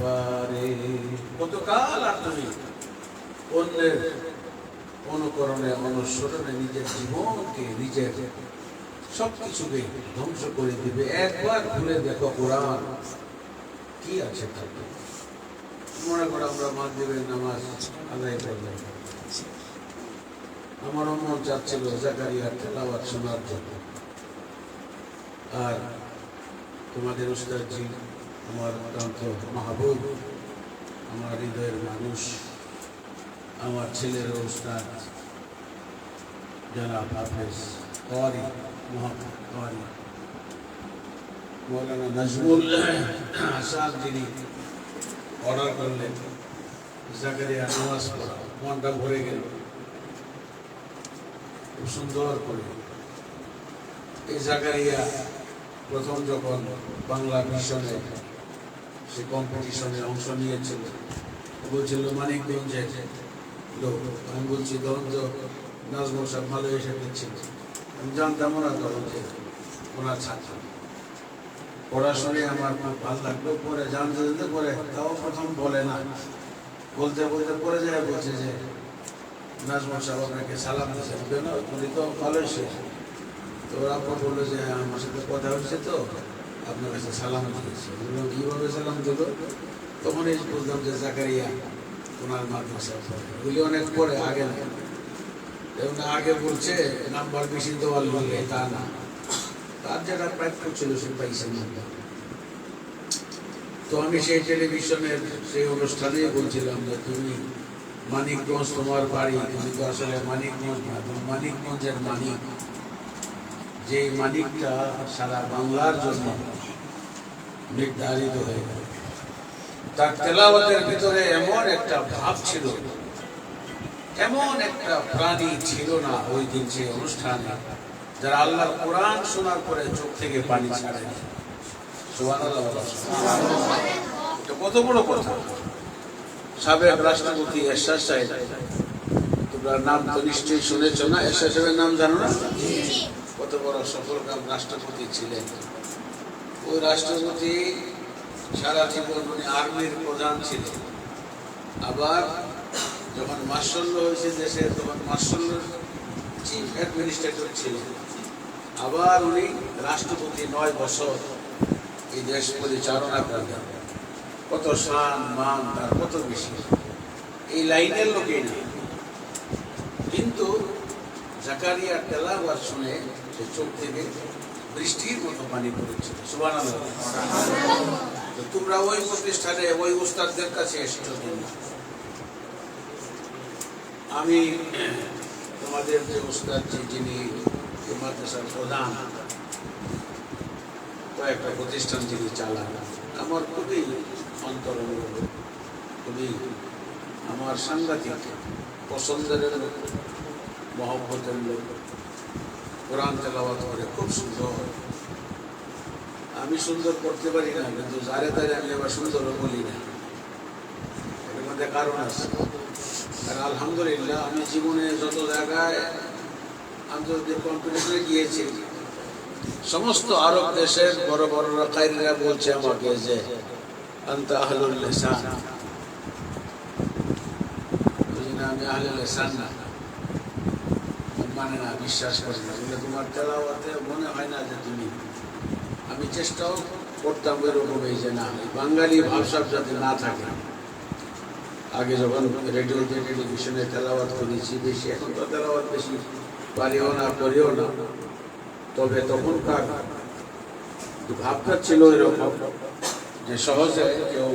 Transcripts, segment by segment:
পারে। কতকাল আর তুমি অন্যের অনুকরণে অনুসরণে নিজের জীবনকে, নিজের সব কিছুকে ধ্বংস করে দিবে। একবার খুলে দেখো কোরআন। কি আছে তাতে মনে করো আমরা মাগরিবের নামাজ আদায় করলাম। আমার মন চাচ্ছিল জাকারিয়ার তেলাওয়াত শোনার জন্য। আর তোমাদের উস্তাদজি আমার অত্যন্ত মাহবুব, আমার হৃদয়ের মানুষ, আমার ছেলের উস্তাদ জনাব হাফেজ করি মোহাম্মদ মৌলানা নজমুল আসাদ যিনি অর্ডার করলেন, জাকারিয়া নামাজ পড়া মনটা ভরে গেল। খুব সুন্দর করে এই জাকারিয়া প্রথম যখন বাংলা মিশনে সে কম্পিটিশনে অংশ নিয়েছিল। বলছিল মানিকগঞ্জের লোক আমি বলছি তো নাজমুল সাহেব ভালো এসে দিচ্ছেন আমি জানতাম ওরা যে ওনার ছাত্র। পড়াশোনায় আমার খুব ভালো লাগল, পরে জানতে জানতে পরে তাও প্রথম বলে না। বলতে বলতে পরে যায়, বলছে যে, নাজমুল সাহেব আপনাকে সালাম দিয়েছেন কেন? উনি তো ভালোই শেষ। তো ওরা বলল যে, আমার সাথে কথা হচ্ছে তো। আপনার কাছে সালাম দিয়েছে বললাম, কীভাবে সালাম দিল তখন এই বুঝলাম যে, জাকারিয়া, ওনার মাদ্রাসা বলি, অনেক পরে আগে না। আগে বলছে, নাম্বার বেশি দেওয়ার লোকে তা না। তার যেটা প্রাপ্য ছিল, সে পাইছে তো আমি সেই টেলিভিশনের সেই অনুষ্ঠানে বলছিলাম যে, তুমি মানিকগঞ্জ তোমার বাড়ি, তুমি তো আসলে মানিকগঞ্জ না তুমি মানিকগঞ্জের মানিক যে মানিকটা সারা বাংলার জন্য নির্ধারিত হয়ে গেল। তার তেলাওয়াতের ভিতরে এমন একটা ভাব ছিল এমন একটা প্রাণী ছিল না ওই দিন সেই অনুষ্ঠানে যারা আল্লাহর কোরআন শোনার পরে চোখ থেকে পানি ছাড়ে সুবহানাল্লাহ বলো। এটা কত বড় কথা। সাবেক রাষ্ট্রপতি এরশাদ সাহেব তোমরা নাম তো নিশ্চয়ই শুনেছ না? এরশাদ সাহেবের নাম জানো না? কত বড় সফলকাম রাষ্ট্রপতি ছিলেন। ওই রাষ্ট্রপতি সারা জীবন উনি আর্মির প্রধান ছিলেন। আবার যখন মার্শাল্য হয়েছে দেশে, তখন মার্শাল্য চিফ অ্যাডমিনিস্ট্রেটর ছিলেন। আবার উনি রাষ্ট্রপতি নয় বছর এই দেশ পরিচালনা করলেন। কত শান মান, তার কত বেশি। এই লাইনের লোকেই না। কিন্তু জাকারিয়া তেলাওয়াত শুনে সে চোখ থেকে বৃষ্টির মতো পানি পড়েছিল সুবহানাল্লাহ। তো তোমরা ওই প্রতিষ্ঠানে ওই উস্তাদদের কাছে এসেছ আমি তোমাদের যে উস্তাদ যে যিনি মাদ্রাসার প্রধান কয়েকটা প্রতিষ্ঠান যিনি চালান আমার খুবই অন্তরঙ্গ লোক, খুবই আমার সাংঘাতিক পছন্দের লোক মহব্বতের লোক কোরআন তেলাওয়াত করে খুব সুন্দর আমি সুন্দর করতে পারি না, কিন্তু যারে তারে আমি আবার সুন্দরও বলি না। এর মধ্যে কারণ আছে। আর আলহামদুলিল্লাহ, আমি জীবনে যত জায়গায় আন্তর্জাতিক কম্পিটিশনে গিয়েছি, সমস্ত আরব দেশের বড় বড় কাইরিরা বলছে আমাকে যে, আন্ত আহলুল লিসান। আমি আহলুল লিসান না। মানে না, বিশ্বাস করি না। বলে তোমার তেলাওয়াতে মনে হয় না যে তুমি আমি চেষ্টাও করতাম এরকমই যে না, এই বাঙালি ভাবসাব যাতে না থাকে। আগে যখন রেডিওতে টেলিভিশনে তেলাওয়াত করেছি, বেশি এখন তো তেলাওয়াত বেশি পারিও না, করিও না। তবে তখনকার ভাবটা ছিল এরকম যে সহজে কেউ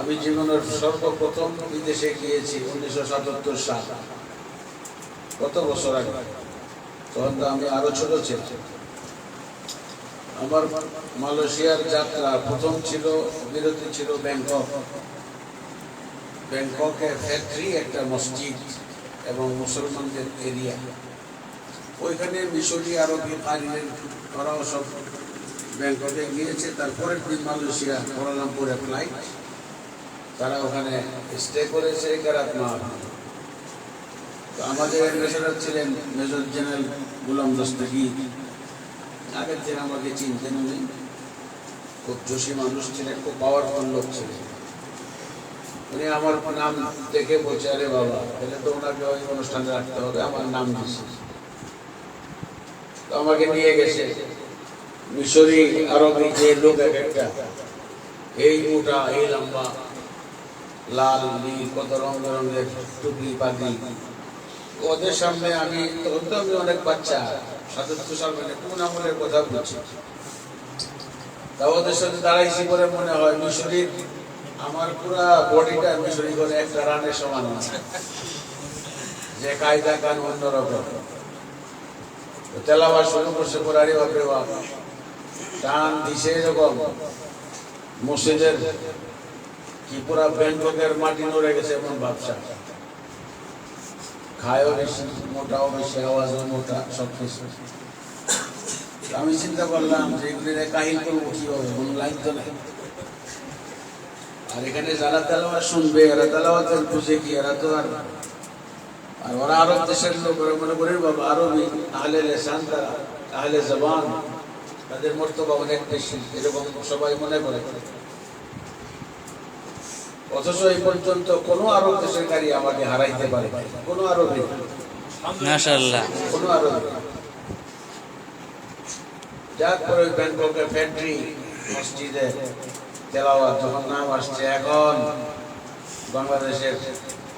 আমি জীবনের সর্বপ্রথম বিদেশে গিয়েছি, উনিশশো সাতাত্তর সাল। কত বছর আগে? তখন তো আমি আরও ছোট ছিলাম। আমার মালয়েশিয়ার যাত্রা প্রথম ছিল, বিরতি ছিল ব্যাংকক। ব্যাংককে ফ্যাক্টরি একটা মসজিদ এবং মুসলমানদের এরিয়া। ওইখানে মিশরি, আরবি কারিনের ওরাও সব ব্যাংককে গিয়েছে। তারপরের দিন মালয়েশিয়া, কোয়ালালামপুরে ফ্লাইট তারা ওখানে স্টে করেছে এগারাত মাহ তো আমাদের অ্যাম্বাসেডার ছিলেন মেজর জেনারেল গুলাম দস্তগীর আগের থেকে আমাকে চিনতেন উনি। খুব জোশী মানুষ ছিলেন, খুব পাওয়ারফুল লোক ছিলেন। উনি আমার নাম দেখে বলছে, আরে বাবা, তাহলে তো ওনাকে ওই অনুষ্ঠানে রাখতে হবে, আমার নাম দিছে। তো আমাকে নিয়ে গেছে। মিশরি আরবি যে লোক এক একটা, এই মোটা, এই লম্বা, লাল, নীল, কত রং রঙের টুপি পাগড়ি ওদের সামনে আমি, তখন তো আমি অনেক বাচ্চা, সাতাত্তর সাল মানে কোন আমলের কথা বলছি। তা ওদের সাথে দাঁড়াইছি বলে মনে হয় মিশরির, আমার পুরা বডিটা মিশরি করে একটা রানের সমান আছে যে কায়দা কান অন্যরকম। তেলাবার শুরু করছে পরারি বাপরে বাপ। টান দিছে এরকম মসজিদের কি পুরা ব্যাংককের মাটি নড়ে গেছে এমন ব্যবসা খায়ও বেশি, মোটাও বেশি, আওয়াজও মোটা, সব কিছু। আমি চিন্তা করলাম যে এগুলি কাহিল করব কীভাবে? কোনো লাইন তো নাই। আর এখানে যারা তেলাওয়াত শুনবে, এরা তেলাওয়াতের বুঝে কি, এরা তো আর আর ওরা আরব দেশের লোক, ওরা মনে করে বাবা, আরবি আহলে লেসান তারা আহলে জবান। তাদের মর্তবা অনেক বেশি, এরকম সবাই মনে করে। অথচ এই পর্যন্ত কোনো আরব দেশের গাড়ি আমাকে হারাইতে পারে কোনো আরবি। মাশাআল্লাহ। কোনো আরবি। যাক ওই ব্যাংককের ফ্যাক্টরি মসজিদে তেলাওয়াত যখন নাম আসছে এখন বাংলাদেশের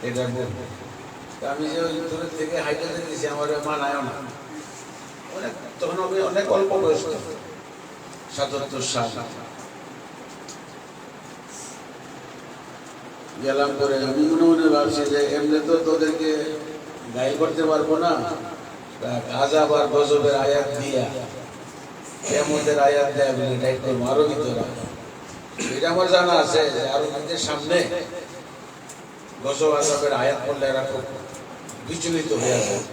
এটা আমি যে দূরের থেকে হাইটে দিয়েছি আমার মানায়ও না। অনেক তখন আমি অনেক অল্প বয়স্ক। সাতাত্তর সাল। গেলাম করে আমি মনে মনে ভাবছি যে এমনি তো তোদেরকে গায়ে করতে পারব না। আজাব আর গজবের আয়াত দিয়া কেমতের আয়াত দেয় বলে এটাই করব আরও ভিতরা এটা আমার জানা আছে যে আরবিদের সামনে গজব আজাবের আয়াত পড়লে এরা খুব বিচলিত হয়ে যায়।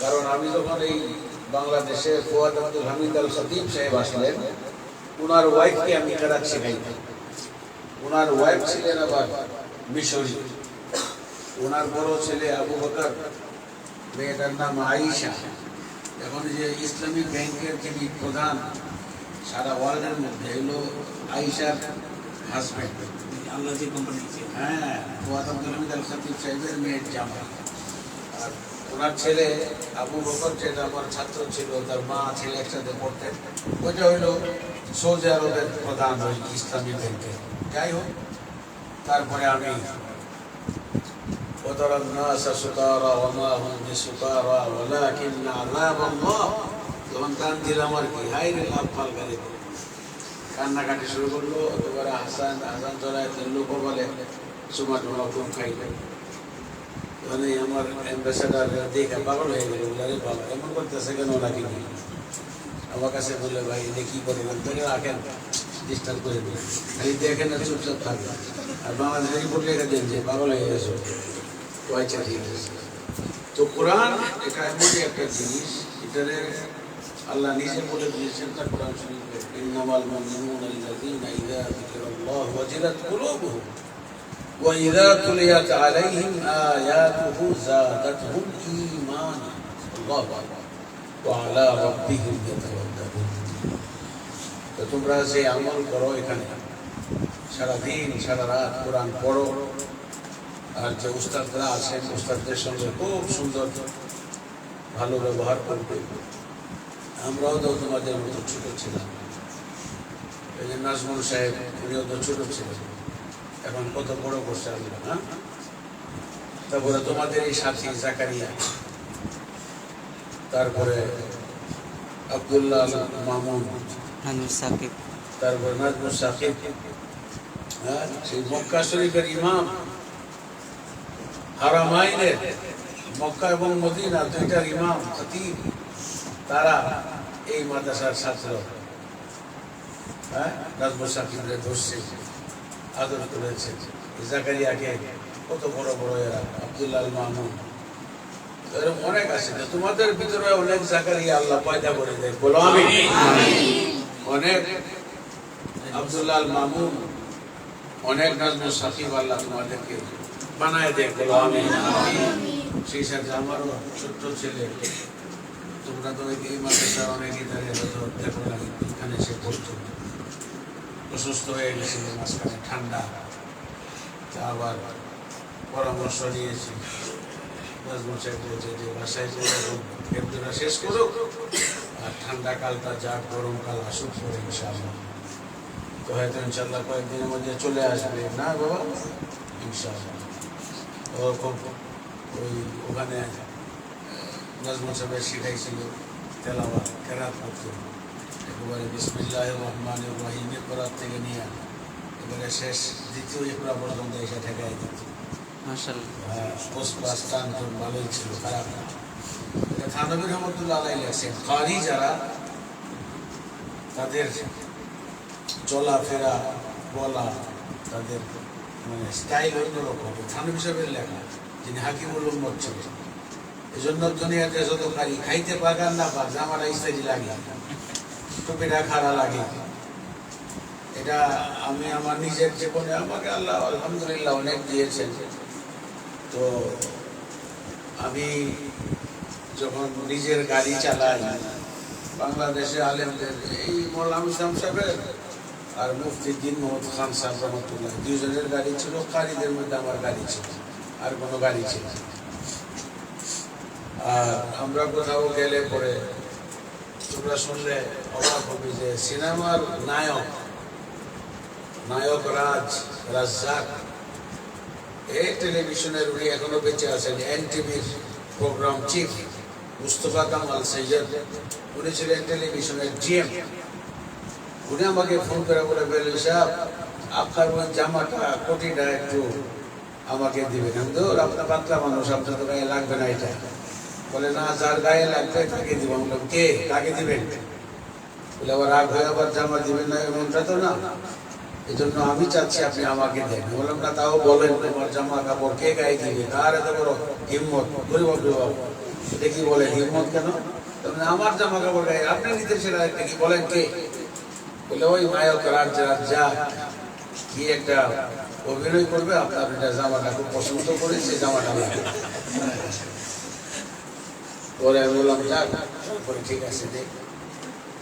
কারণ আমি যখন এই বাংলাদেশে ফুয়াদ আব্দুল হামিদ আল খতিব সাহেব আসলেন ওনার ওয়াইফকে আমি কেরাত শেখাইতাম। ওনার ওয়াইফ ছিলেন আবার মিশরি। ওনার বড় ছেলে আবু বকর মেয়েটার নাম আয়েশা। এখন যে ইসলামিক ব্যাংকের যিনি প্রধান সারা ওয়ার্ল্ডের মধ্যে হলো আয়েশার হাজব্যান্ড আল্লাহ যে কোম্পানি হ্যাঁ আল খতিব সাহেবের মেয়ের জামা। আর ওনার ছেলে আবু বকর যেটা আমার ছাত্র ছিল তার মা ছেলে একসাথে পড়তেন ওইটা হইল সৌদি আরবের প্রধান ওই ইসলামী ব্যাংকে যাই হোক তারপরে আমি وترى الناس سكارى وما هم بسكارى ولكن عذاب الله তখন কান দিলাম আর কি হাই রে লাভ ফাল গালি কান্নাকাটি শুরু করলো একেবারে হাসান হাসান চড়ায় লোক বলে সুমা টুমা কম খাইবে মানে আমার অ্যাম্বাসেডার দেখে পাগল হয়ে গেল বলে আরে বাবা এমন করতেছে কেন নাকি আমার কাছে বললে ভাই এটা কি করে থেকে রাখেন ডিস্টার্ব করে দিন খালি দেখেন আর চুপচাপ থাকবে আর বাংলাদেশে রিপোর্ট লিখে দেন যে পাগল হয়ে গেছো তো আচ্ছা ঠিক আছে তো কোরআন এটা এমনই একটা জিনিস এটারে আল্লাহ নিজে বলে দিয়েছেন তা কোরআন শরীফে ইন্নামাল মুমিনুনা আল্লাযীনা ইযা যিকিরাল্লাহু ওয়াজিলাত কুলুবুহুম وإذا تليت عليهم آياته زادتهم إيمانا الله أكبر আলা তোমরা যে আমল করো এখানে, সারাদিন সারা রাত কোরআন পড়ো, আর যে উস্তাদরা আছেন, উস্তাদদের সঙ্গে খুব সুন্দর, ভালো ব্যবহার করবে। আমরাও তো তোমাদের মতো ছোটো ছিলাম। এই যে নাজমুল সাহেব, উনিও তো ছোটো ছিলেন। এখন কত বড় করছে আল্লাহ হ্যাঁ? তারপরে তোমাদের এই সাথী জাকারিয়া তারপরে আব্দুল্লাহ মামুন সাকিব। তারপরে নাজমুল সাকিব হ্যাঁ সেই মক্কা শরীফের ইমাম হারামাইনের মক্কা এবং মদিনা দুইটার ইমাম খতিব তারা এই মাদ্রাসার ছাত্র। হ্যাঁ নাজমুল সাকিবরে ধরছে আদর করেছে জাকারিয়াকে কত বড় বড় এরা আব্দুল্লাহ মামুন। এরকম অনেক আছে তোমাদের ভিতরে অনেক জাকারিয়া আল্লাহ পয়দা করে দেয়। বলো আমি। অনেক আব্দুল্লাহ মামুন অনেক নাজমুল সাকিব আল্লাহ তোমাদেরকে বানায় দেয়। বলো আমি। সেই সাথে আমারও ছোট্ট ছেলে। তোমরা তো এই মাদ্রাসার অনেক ইধারে হয়তো দেখো না এখানে সে পড়তো অসুস্থ হয়ে গেছিল মাঝখানে ঠান্ডা। তা আবার পরামর্শ নিয়েছি। নাজমুল সাহেব বলছে যে শেষ করুক ঠান্ডা কালটা যা গরমকাল আসুক, পরে ইনশাআল্লাহ। তো হয়তো ইনশাল্লাহ কয়েকদিনের মধ্যে চলে আসবে। না বাবা ইনশাআল্লাহ। ওরকম ওই ওখানে নাজমুল সাহেব শিখাইছিল তেলাওয়াত, কেরাত করতে একেবারে বিসমিল্লাহ রহমান রহিমের করার থেকে নিয়ে এবারে শেষ, দ্বিতীয় ইকরা পর্যন্ত এসে ঠেকাই দিত। মাশাল্লাহ পোস্ট তাদের চলাফেরা, বলা, তাদের মানে স্টাইল অন্যরকম। থানবী সাহেবের লেখা, যিনি হাকিমুল উম্মত ছিলেন। এই জন্য দুনিয়াতে যত কারি খাইতে পাকার না পাক জামাটা ইস্তারি লাগে। টুপিটা খাড়া লাগে। এটা আমি আমার নিজের জীবনে আমাকে আল্লাহ আলহামদুলিল্লাহ অনেক দিয়েছেন। তো আমি যখন নিজের গাড়ি চালাই বাংলাদেশে আলেমদের, এই মোল্লাম ইসলাম সাহেবের আর মুফতি দিন মোহাম্মদ খান সাহেব রহমতুল্লাহ দুজনের গাড়ি ছিল কারিদের মধ্যে আমার গাড়ি ছিল, আর কোনো গাড়ি ছিল আর আমরা কোথাও গেলে পরে তোমরা শুনলে অবাক হবে যে সিনেমার নায়ক নায়ক রাজ, রাজ্জাক এই টেলিভিশনের উনি এখনও বেঁচে আছেন, এনটিভির প্রোগ্রাম চিফ মুস্তফা কামাল সৈয়দ। উনি ছিলেন টেলিভিশনের জিএম উনি আমাকে ফোন করে বলে বললেন সাহেব, আপনার ওই জামাটা কোটিটা একটু আমাকে দিবেন। আমি ধর আপনার পাতলা মানুষ, আপনার তো গায়ে লাগবে না এটা। বলে, না, যার গায়ে লাগবে তাকে দিব। কে? কাকে দিবেন? বলে আবার রাগ হয়ে আবার জামা দিবেন না, এমনটা তো না। এই জন্য আমি চাচ্ছি আপনি আমাকে দেন। বললাম, না, তাও বলেন, তোমার জামা কাপড় কে গায়ে দিবে? কার এত বড় হিম্মত গরিব এটা কি বলে, হিম্মত কেন? তখন আমার জামা কাপড় গায়ে, আপনি নিতে সেটা কি বলেন কে? বলে, ওই নায়ক রাজ্য যা। কি একটা অভিনয় করবে, আপনার এটা জামাটা খুব পছন্দ করে, সে জামাটা পরে আমি বললাম, যাক ঠিক আছে, দেখ।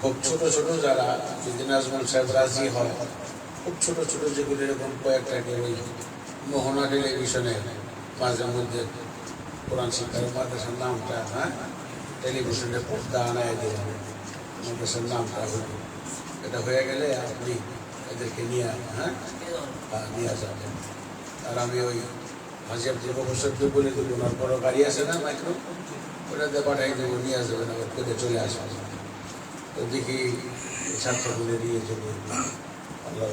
খুব ছোট ছোট যারা যদি নাজমুল সাহেব রাজি হয়, খুব ছোট ছোট যেগুলো এরকম কয়েকটা ওই মোহনা টেলিভিশনে মাঝে মধ্যে কোরআন শিক্ষার মাদ্রাসার নামটা হ্যাঁ? টেলিভিশনে পর্দা আনায় দিলাম মাদ্রাসার নামটা হইল এটা হয়ে গেলে আপনি এদেরকে নিয়ে হ্যাঁ? নিয়ে যাবেন। আর আমি ওই হাজি আব্দুল প্রফেসরকে বলে দেবো, ওনার বড় গাড়ি আছে না মাইক্রো? ওটাতে পাঠাই দেবো, নিয়ে যাবেন, আবার করে চলে আসবেন। তো দেখি ছাত্রগুলো দিয়ে চলে আল্লাহ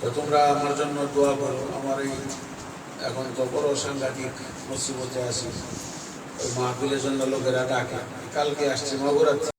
তো তোমরা আমার জন্য দোয়া করো। আমার এই এখন তো বড় সাংঘাতিক মুসিবতে আছি। ওই মাহফিলের জন্য লোকেরা ডাকে। কালকে আসছে মহাবরাত্রি